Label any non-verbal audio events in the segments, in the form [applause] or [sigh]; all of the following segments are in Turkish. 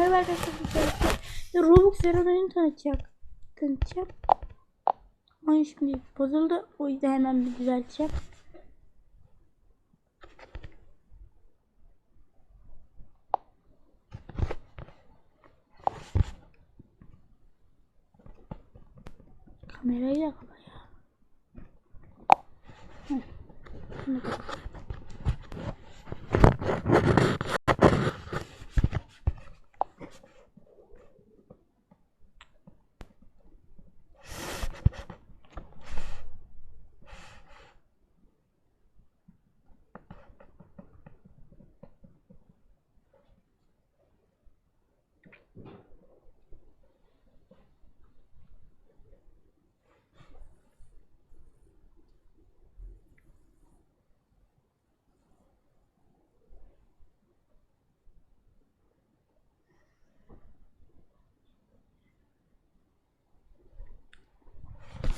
Merhaba arkadaşlar. Robux Zero'nun tanıtacak. Tanıtacağım. Oyun şimdi bozuldu. O yüzden hemen bir düzelteceğim. Kamerayı da kapa ya. Hı. Şunu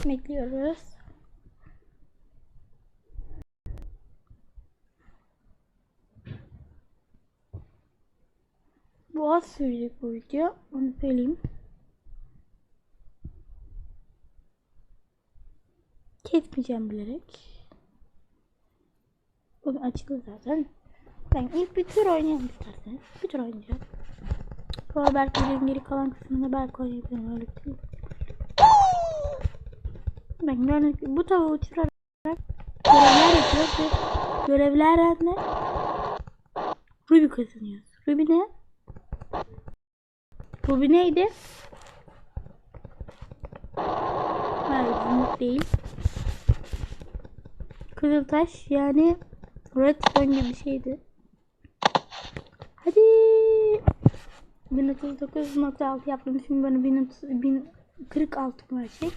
Bekliyoruz. Bu az sürecek bu video. Onu söyleyeyim. Kesmeyeceğim bilerek. Bugün açıldı zaten. Ben ilk bir tur oynayalım isterseniz. Bir tur oynayacağım. Sonra belki geri kalan kısmında belki oynayabilirim öyle bir gördüğünüz gibi bu tavuğu uçurarak görevler yapıyoruz ve görevlerden de Ruby kazanıyoruz. Ruby ne? Ruby neydi? Hayır zümrüt değil. Kızıltaş yani redstone gibi bir şeydi. Hadi. 1039.6 yaptım. Şimdi bana 1030 1046 verecek.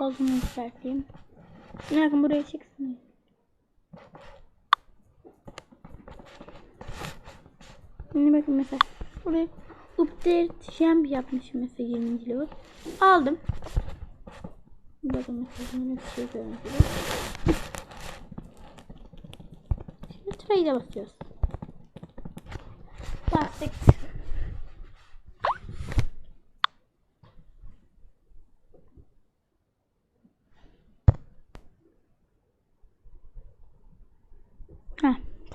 Olduğunu yükselteyim. Bakın buraya çıksın. Şimdi bakın mesela buraya update jump yapmışım mesela 20. level. Aldım. Bakın mesela yine bir şey görüntülü. Şimdi trade'e basıyoruz. Bastık.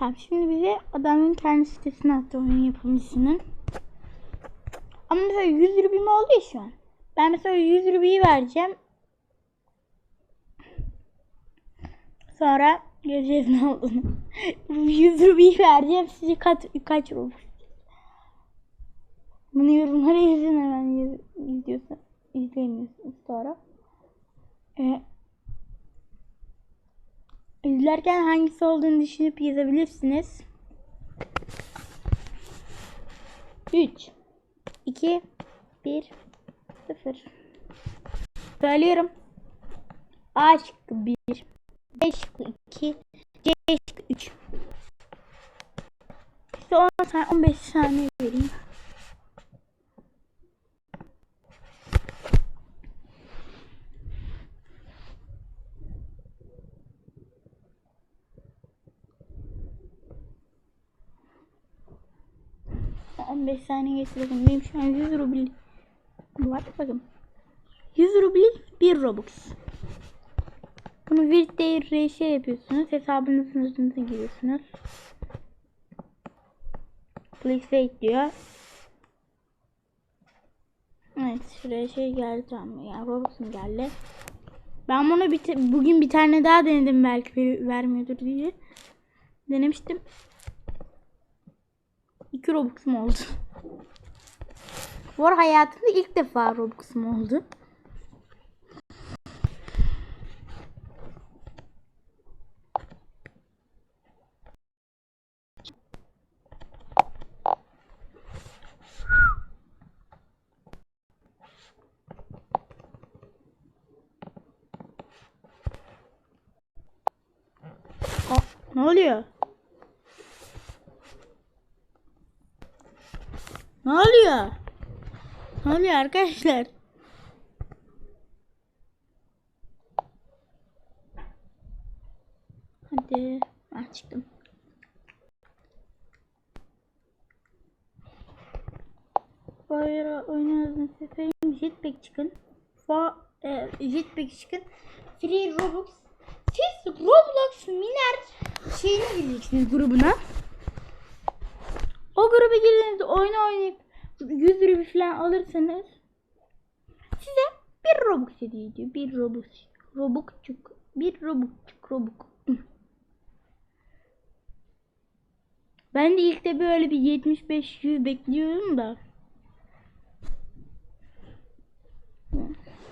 Tamam şimdi bize adamın kendi sitesine attı oyun yapımcısının. Ama mesela 100 rubim oldu ya şu an. Ben mesela 100 rubiyi vereceğim. Sonra göreceğiz ne olduğunu. [laughs] 100 rubiyi vereceğim. Size kaç, kaç rubi? Bunu yorumlara yazın hemen izliyorsa, izleyemiyorsunuz sonra. Ee, İzlerken hangisi olduğunu düşünüp yazabilirsiniz. 3 2 1 0 Söylüyorum. A şıkkı 1 B şıkkı 2 C şıkkı 3 İşte 10 saniye 15 saniye vereyim. 15 saniye geçti Benim şu an 100 rubil var. Bakın. 100 rubil 1 Robux. Bunu bir değer şey yapıyorsunuz. Hesabınızın üstüne giriyorsunuz. Please wait diyor. Evet şuraya şey geldi tamam. Yani Robux'um geldi. Ben bunu bugün bir tane daha denedim belki ver vermiyordur diye. Denemiştim. 2 Robux'um oldu. Bu hayatımda ilk defa Robux'um oldu. Ne oluyor? Ne oluyor? Ne oluyor arkadaşlar? Hadi. Ah çıktım. Fire oynadığınız efendim jetpack çıkın. Fa e, jetpack çıkın. Free Robux. Siz Roblox Miner şeyine gireceksiniz grubuna. Gruba girdiğinizde oyunu oynayıp 100 lira falan alırsanız size bir Robux hediye ediyor. Bir Robux. Robukçuk. Bir Robukçuk. Robuk. [laughs] Ben de ilk de böyle bir 75-100 bekliyorum da.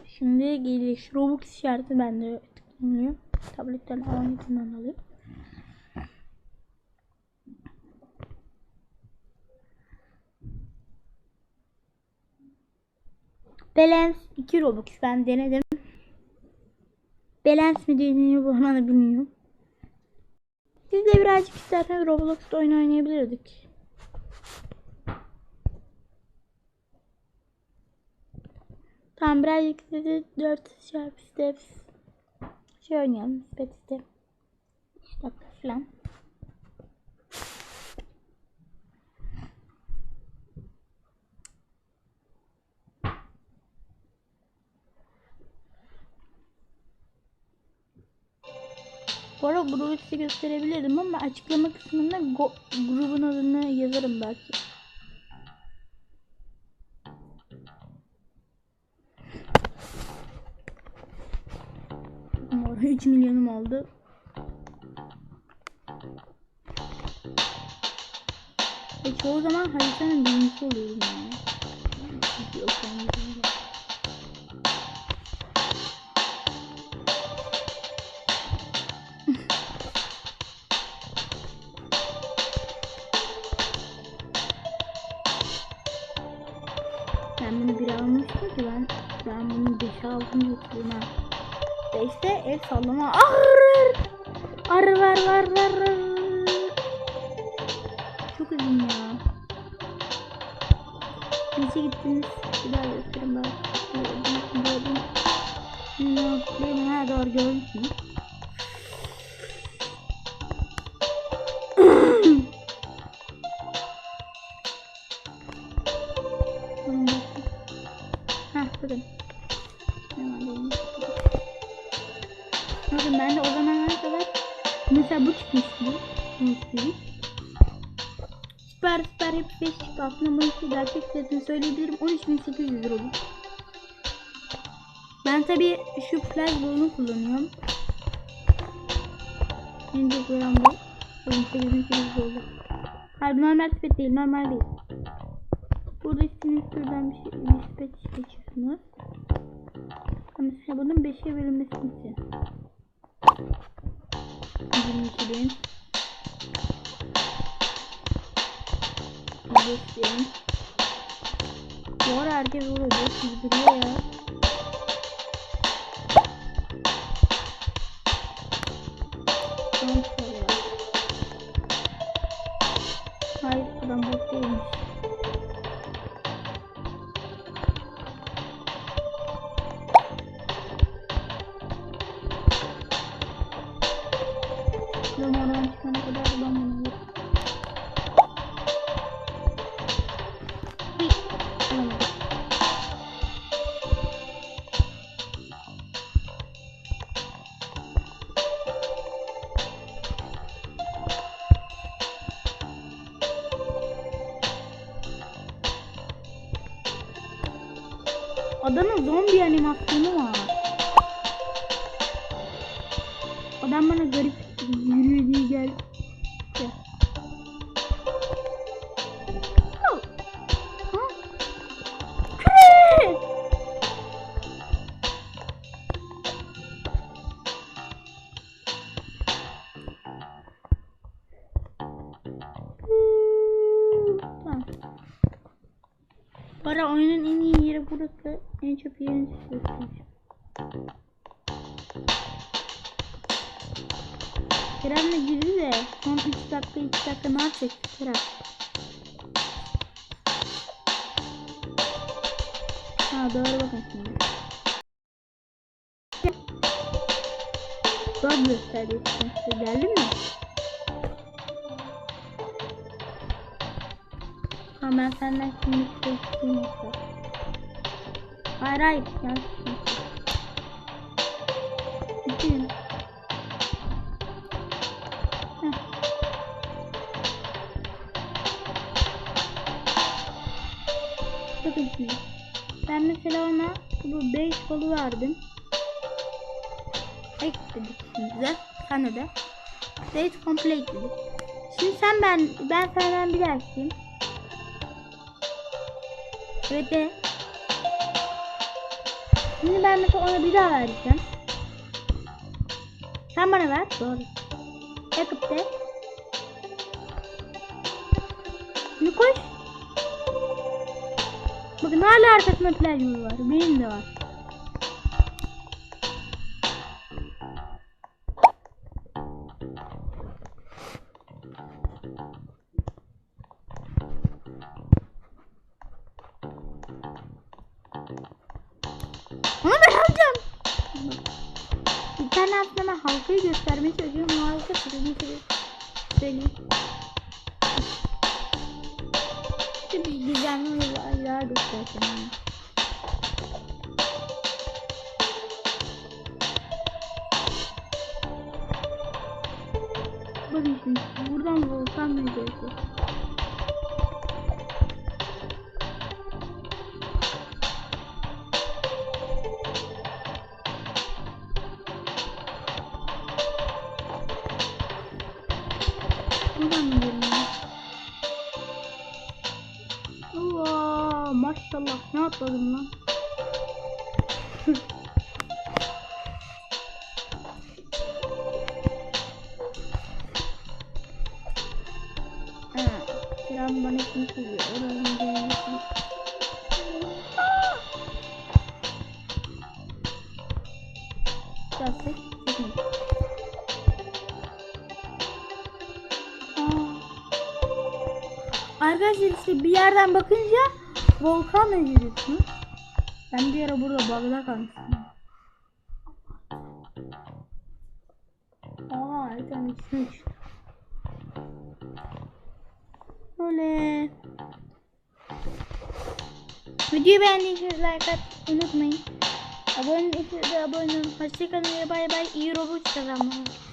Şimdi geliş Robux işareti bende tıklanıyor. Tabletten alanından alayım. Balance 2 Robux ben denedim. Balance mi bana da bilmiyorum. Biz de birazcık isterseniz Roblox'ta oyun oynayabilirdik. Tamam birazcık size 4 çarpı steps şey oynayalım. Step. 3 dakika falan. Bu arada grubu size gösterebilirdim ama açıklama kısmında grubun adını yazarım belki. Ama 3 milyonum oldu. E çoğu zaman haritanın birincisi oluyorum yani. Yok, ki ben ben bunu 5'e aldım yokluğuna. 5'te el sallama. Arr! Arr var var var. Çok üzüm ya. Neyse gittiniz. Bir daha göstereyim ben. Gördüm, gördüm. Ne yapayım? Ha doğru görmüşsünüz. Aslında için gerçek fiyatını söyleyebilirim. 13.800 lira bu. Ben tabi şu flash ball'unu kullanıyorum. Çok veren bu. 18.800 oldu. Hayır normal sepet değil normal değil. Burada istediğiniz türden bir şey bir sepet seçiyorsunuz. Mesela bunun 5'e bölünmesini istiyorum. 22 bin. 25 bin. Bu ara herkes vuruyor. Gibi duruyor ya. Hayır adam bot değilmiş. Ben oradan çıkana kadar ben bunu Adamın zombi animasyonu var. Adam bana garip yürüyor diye. Para oyunun en iyi yeri burası. En çok yerini göstereceğim. Kerem'le girdi de son 3 dakika 2 dakika ne yapacak Kerem? Ha doğru bakın şimdi. Bug gösterdi. Geldi mi? Ha ben senden size isteyeyim yoksa. Hayır hayır. Bütün. Heh. Bakın şimdi. Ben mesela ona bu 5 kolu verdim. Ekledik şimdi. Sana da. Date complete dedik. Şimdi sen ben ben senden bir daha de. Şimdi ben mesela ona bir daha vereceğim. Sen bana ver. Doğru. Yakıp de. Şimdi koş. Bakın hala arkasında plajımız var. Benim de var. Bir tane aslında halkayı göstermeye çalışıyorum. Halka kırmızı söyleyeyim. İşte bir gizemli olaylar göstereceğim. Bakın şimdi buradan volkan büyüyecek. Buradan atladım lan. Selam bana kim söylüyor? Oranın gelmesi. Sekmeyin. Aa. Arkadaşlar işte bir yerden bakınca volkanla görüyorsunuz. Ben bir ara burada bug'da kalmıştım. Aa, içine düştü. Öyle. Videoyu beğendiyseniz like atmayı unutmayın. Abone değilseniz de abone olun. Hoşçakalın ve bay bay. İyi Roblox kazanmalar.